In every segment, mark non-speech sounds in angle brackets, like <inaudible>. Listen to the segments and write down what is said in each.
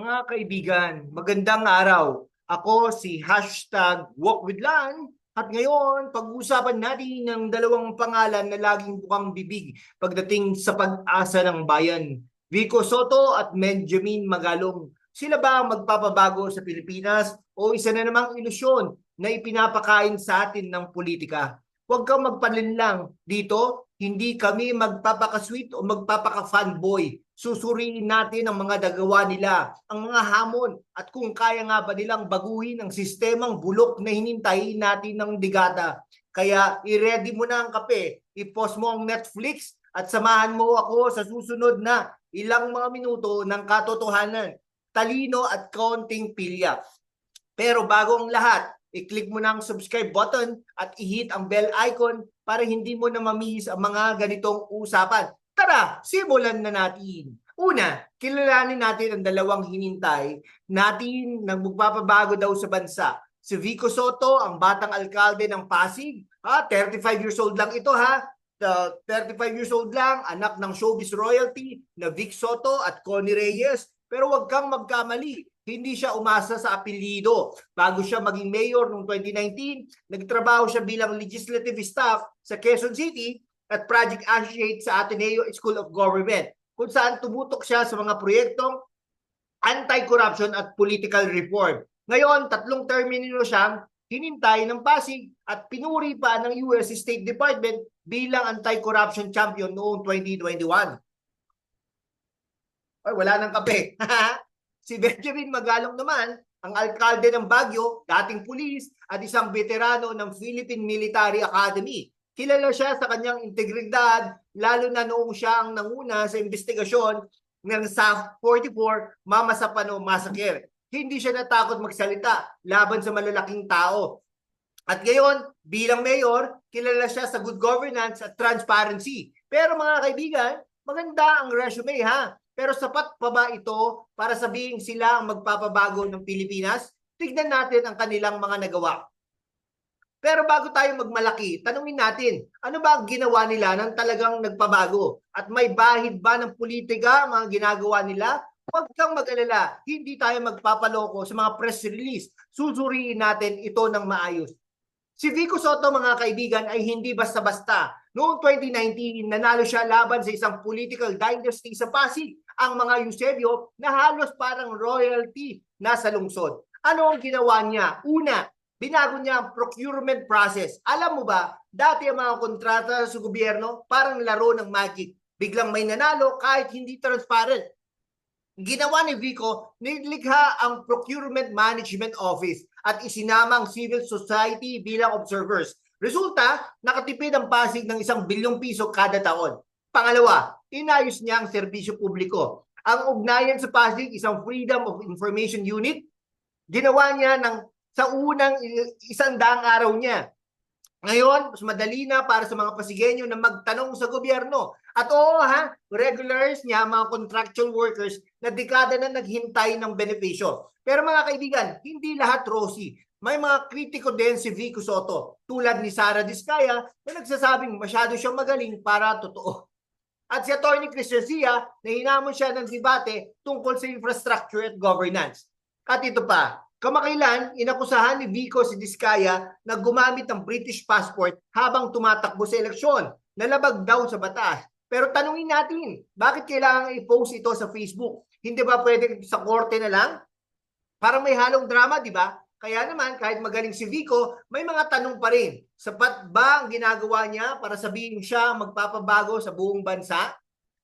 Mga kaibigan, magandang araw. Ako si hashtag Walk at ngayon pag-uusapan natin ng dalawang pangalan na laging bukang bibig pagdating sa pag-asa ng bayan. Vico Soto at Benjamin Magalong. Sila ba ang magpapabago sa Pilipinas o isa na namang ilusyon na ipinapakain sa atin ng politika? Huwag kang magpalinlang dito, hindi kami magpapaka-sweet o magpapaka-fanboy. Susuriin natin ang mga nagawa nila, ang mga hamon at kung kaya nga ba nilang baguhin ang sistemang bulok na hinintayin natin ng digata. Kaya i-ready mo na ang kape, i-post mo ang Netflix at samahan mo ako sa susunod na ilang mga minuto ng katotohanan, talino at kaunting pilya. Pero bago ang lahat, i-click mo na ang subscribe button at i-hit ang bell icon para hindi mo na mamihis ang mga ganitong usapan. Tara, simulan na natin. Una, kilalanin natin ang dalawang hinintay natin na magpapabago daw sa bansa. Si Vico Soto, ang batang alkalde ng Pasig. Ha, 35 years old lang ito ha. The 35 years old lang, anak ng showbiz royalty na Vic Soto at Connie Reyes. Pero wag kang magkamali, hindi siya umasa sa apelido. Bago siya maging mayor noong 2019, nagtrabaho siya bilang legislative staff sa Quezon City at project associate sa Ateneo School of Government kung saan tumutok siya sa mga proyektong anti-corruption at political reform. Ngayon, tatlong termino siyang hinintay ng Pasig at pinuri pa ng US State Department bilang anti-corruption champion noong 2021. Ay, wala nang kape. <laughs> si Benjamin Magalong naman, ang alkalde ng Baguio, dating pulis at isang veterano ng Philippine Military Academy. Kilala siya sa kanyang integridad, lalo na noong siya ang nanguna sa investigasyon ng SAF 44 Mama Sapano Massacre. Hindi siya natakot magsalita laban sa malalaking tao. At ngayon, bilang mayor, kilala siya sa good governance at transparency. Pero mga kaibigan, maganda ang resume ha. Pero sapat pa ba ito para sabihin sila ang magpapabago ng Pilipinas? Tignan natin ang kanilang mga nagawa. Pero bago tayo magmalaki, tanungin natin, ano ba ang ginawa nila nang talagang nagpabago? At may bahid ba ng politika ang mga ginagawa nila? Huwag kang mag-alala, hindi tayo magpapaloko sa mga press release. Susuriin natin ito ng maayos. Si Vico Soto mga kaibigan ay hindi basta-basta. Noong 2019, nanalo siya laban sa isang political dynasty sa Pasig, ang mga Eusebio na halos parang royalty na sa lungsod. Ano ang ginawa niya? Una, binago niya ang procurement process. Alam mo ba, dati ang mga kontrata sa gobyerno parang laro ng magic. Biglang may nanalo kahit hindi transparent. Ginawa ni Vico, nilikha ang Procurement Management Office at isinama ang civil society bilang observers. Resulta, nakatipid ang Pasig ng isang bilyong piso kada taon. Pangalawa, inayos niya ang serbisyo publiko. Ang ugnayan sa Pasig, isang Freedom of Information Unit, ginawa niya ng sa unang isang daang araw niya. Ngayon, mas madali na para sa mga Pasigenyo na magtanong sa gobyerno. At oo ha, regulars niya, mga contractual workers na dekada na naghintay ng benepisyo. Pero mga kaibigan, hindi lahat rosy. May mga kritiko din si Vico Soto, tulad ni Sara Diskaya na nagsasabing masyado siyang magaling para totoo. At si Atty. Christian Sia, na hinamon siya ng debate tungkol sa infrastructure at governance. At ito pa, Kamakailan, inakusahan ni Vico si Diskaya na gumamit ng British passport habang tumatakbo sa eleksyon. Nalabag daw sa batas. Pero tanungin natin, bakit kailangan i-post ito sa Facebook? Hindi ba pwede sa korte na lang? Parang may halong drama, di ba? Kaya naman, kahit magaling si Vico, may mga tanong pa rin. Sapat ba ang ginagawa niya para sabihin siya magpapabago sa buong bansa?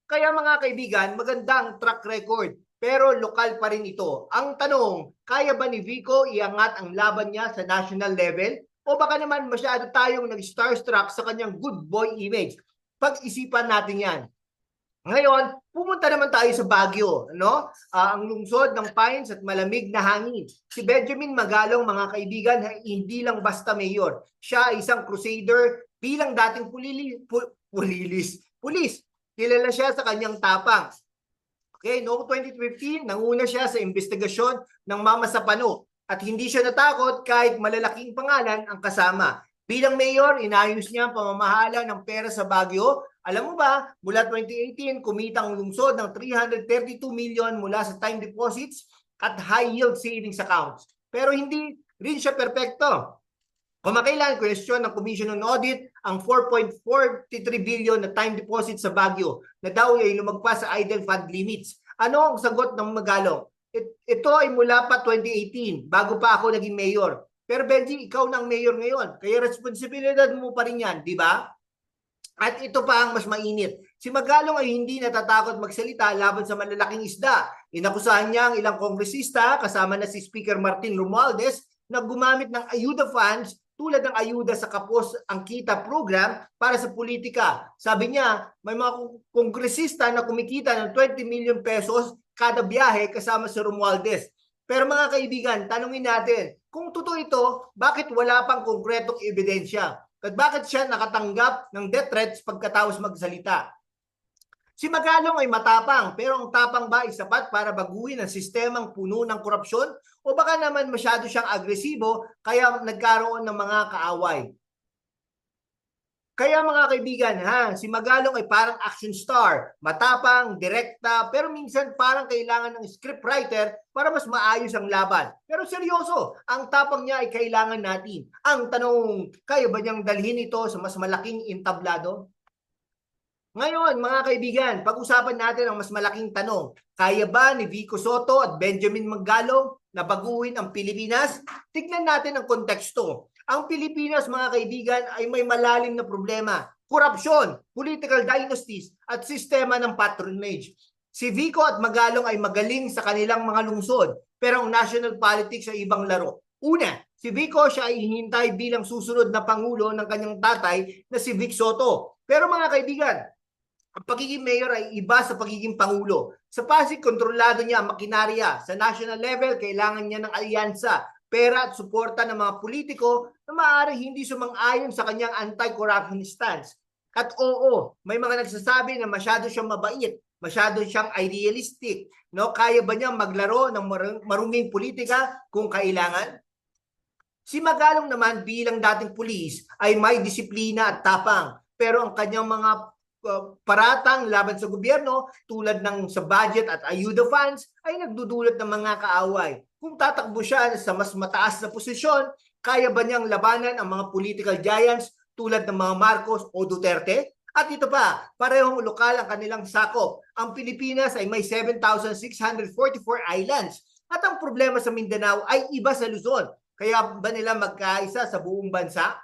Kaya mga kaibigan, magandang track record pero lokal pa rin ito. Ang tanong, kaya ba ni Vico iangat ang laban niya sa national level? O baka naman masyado tayong nag-starstruck sa kanyang good boy image? Pag-isipan natin yan. Ngayon, pumunta naman tayo sa Baguio, no? Uh, ang lungsod ng pines at malamig na hangin. Si Benjamin Magalong, mga kaibigan, hindi lang basta mayor. Siya ay isang crusader bilang dating pulili, pu, pulilis, pulis. Kilala siya sa kanyang tapang. Okay, noong 2015, nanguna siya sa investigasyon ng Mama Sapano at hindi siya natakot kahit malalaking pangalan ang kasama. Bilang mayor, inayos niya ang pamamahala ng pera sa Baguio. Alam mo ba, mula 2018, kumita ang lungsod ng 332 million mula sa time deposits at high yield savings accounts. Pero hindi rin siya perpekto. Kumakailan, question ng Commission on Audit ang 4.43 billion na time deposit sa Baguio na daw ay lumagpas sa idle fund limits. Ano ang sagot ng Magalong? It- ito ay mula pa 2018, bago pa ako naging mayor. Pero Benji, ikaw na ang mayor ngayon. Kaya responsibilidad mo pa rin yan, di ba? At ito pa ang mas mainit. Si Magalong ay hindi natatakot magsalita laban sa malalaking isda. Inakusahan niya ang ilang kongresista kasama na si Speaker Martin Romualdez na gumamit ng ayuda funds tulad ng ayuda sa Kapos ang Kita program para sa politika. Sabi niya, may mga kong- kongresista na kumikita ng 20 million pesos kada biyahe kasama si Romualdez. Pero mga kaibigan, tanungin natin, kung totoo ito, bakit wala pang konkretong ebidensya? At bakit siya nakatanggap ng death threats pagkatapos magsalita? Si Magalong ay matapang, pero ang tapang ba ay sapat para baguhin ang sistemang puno ng korupsyon? O baka naman masyado siyang agresibo kaya nagkaroon ng mga kaaway? Kaya mga kaibigan, ha, si Magalong ay parang action star, matapang, direkta, pero minsan parang kailangan ng scriptwriter para mas maayos ang laban. Pero seryoso, ang tapang niya ay kailangan natin. Ang tanong, kaya ba niyang dalhin ito sa mas malaking entablado? Ngayon, mga kaibigan, pag-usapan natin ang mas malaking tanong. Kaya ba ni Vico Soto at Benjamin Magalong na baguhin ang Pilipinas? Tignan natin ang konteksto. Ang Pilipinas, mga kaibigan, ay may malalim na problema. Korupsyon, political dynasties, at sistema ng patronage. Si Vico at Magalong ay magaling sa kanilang mga lungsod, pero ang national politics ay ibang laro. Una, si Vico siya ay hinintay bilang susunod na pangulo ng kanyang tatay na si Vic Soto. Pero mga kaibigan, ang pagiging mayor ay iba sa pagiging pangulo. Sa Pasig, kontrolado niya ang makinarya. Sa national level, kailangan niya ng alyansa, pera at suporta ng mga politiko na maaari hindi sumang-ayon sa kanyang anti-corruption stance. At oo, may mga nagsasabi na masyado siyang mabait, masyado siyang idealistic. No? Kaya ba niya maglaro ng mar- maruming politika kung kailangan? Si Magalong naman bilang dating pulis ay may disiplina at tapang. Pero ang kanyang mga paratang laban sa gobyerno tulad ng sa budget at ayuda funds ay nagdudulot ng mga kaaway. Kung tatakbo siya sa mas mataas na posisyon, kaya ba niyang labanan ang mga political giants tulad ng mga Marcos o Duterte? At ito pa, parehong lokal ang kanilang sakop. Ang Pilipinas ay may 7,644 islands. At ang problema sa Mindanao ay iba sa Luzon. Kaya ba nila magkaisa sa buong bansa?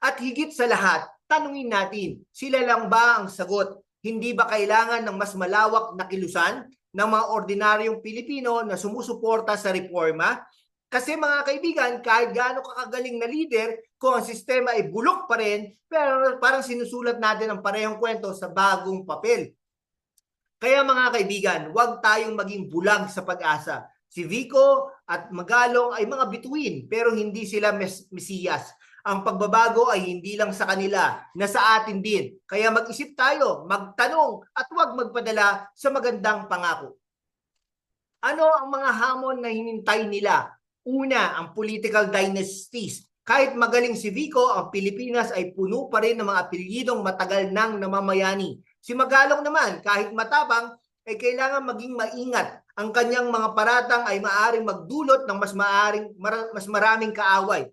At higit sa lahat, tanungin natin, sila lang ba ang sagot? Hindi ba kailangan ng mas malawak na kilusan ng mga ordinaryong Pilipino na sumusuporta sa reforma? Kasi mga kaibigan, kahit gaano kakagaling na leader, kung ang sistema ay bulok pa rin, pero parang sinusulat natin ang parehong kwento sa bagong papel. Kaya mga kaibigan, huwag tayong maging bulag sa pag-asa. Si Vico at Magalong ay mga bituin pero hindi sila mes- mesiyas. Ang pagbabago ay hindi lang sa kanila, nasa atin din. Kaya mag-isip tayo, magtanong at huwag magpadala sa magandang pangako. Ano ang mga hamon na hinintay nila? Una, ang political dynasties. Kahit magaling si Vico, ang Pilipinas ay puno pa rin ng mga apelyidong matagal nang namamayani. Si Magalong naman, kahit matapang, ay kailangan maging maingat. Ang kanyang mga paratang ay maaring magdulot ng mas maaring mara- mas maraming kaaway.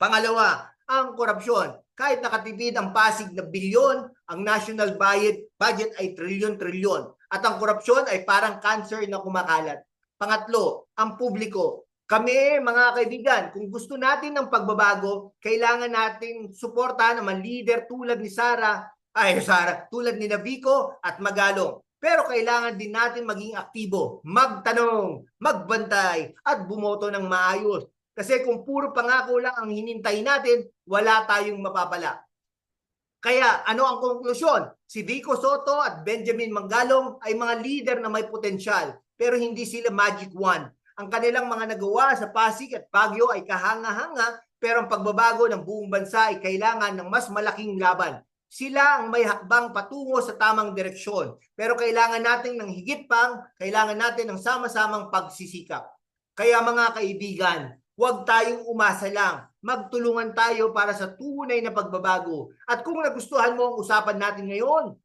Pangalawa, ang korupsyon. Kahit nakatipid ang Pasig na bilyon, ang national budget, budget ay trilyon-trilyon. At ang korupsyon ay parang cancer na kumakalat. Pangatlo, ang publiko. Kami, mga kaibigan, kung gusto natin ng pagbabago, kailangan natin suportahan ng mga leader tulad ni Sara, ay Sara, tulad ni Navico at Magalong. Pero kailangan din natin maging aktibo, magtanong, magbantay, at bumoto ng maayos. Kasi kung puro pangako lang ang hinintay natin, wala tayong mapapala. Kaya ano ang konklusyon? Si Vico Soto at Benjamin Mangalong ay mga leader na may potensyal pero hindi sila magic wand. Ang kanilang mga nagawa sa Pasig at Baguio ay kahanga-hanga pero ang pagbabago ng buong bansa ay kailangan ng mas malaking laban. Sila ang may hakbang patungo sa tamang direksyon. Pero kailangan natin ng higit pang, kailangan natin ng sama-samang pagsisikap. Kaya mga kaibigan, huwag tayong umasa lang. Magtulungan tayo para sa tunay na pagbabago. At kung nagustuhan mo ang usapan natin ngayon,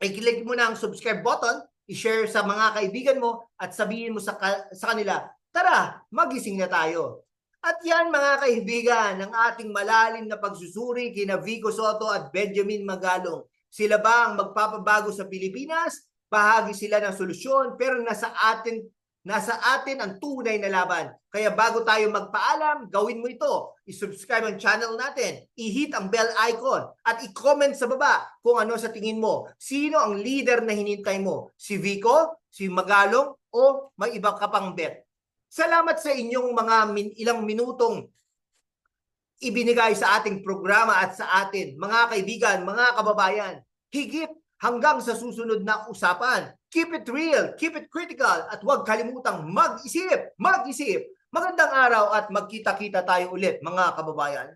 i-click mo na ang subscribe button, i-share sa mga kaibigan mo at sabihin mo sa, ka- sa kanila, tara, magising na tayo. At yan mga kaibigan, ang ating malalim na pagsusuri kina Vico Soto at Benjamin Magalong. Sila ba ang magpapabago sa Pilipinas? Bahagi sila ng solusyon pero nasa atin nasa atin ang tunay na laban. Kaya bago tayo magpaalam, gawin mo ito. I-subscribe ang channel natin, i-hit ang bell icon, at i-comment sa baba kung ano sa tingin mo. Sino ang leader na hinintay mo? Si Vico? Si Magalong? O may iba ka pang bet? Salamat sa inyong mga min- ilang minutong ibinigay sa ating programa at sa atin, mga kaibigan, mga kababayan. Higit hanggang sa susunod na usapan. Keep it real, keep it critical, at huwag kalimutang mag-isip, mag-isip. Magandang araw at magkita-kita tayo ulit, mga kababayan.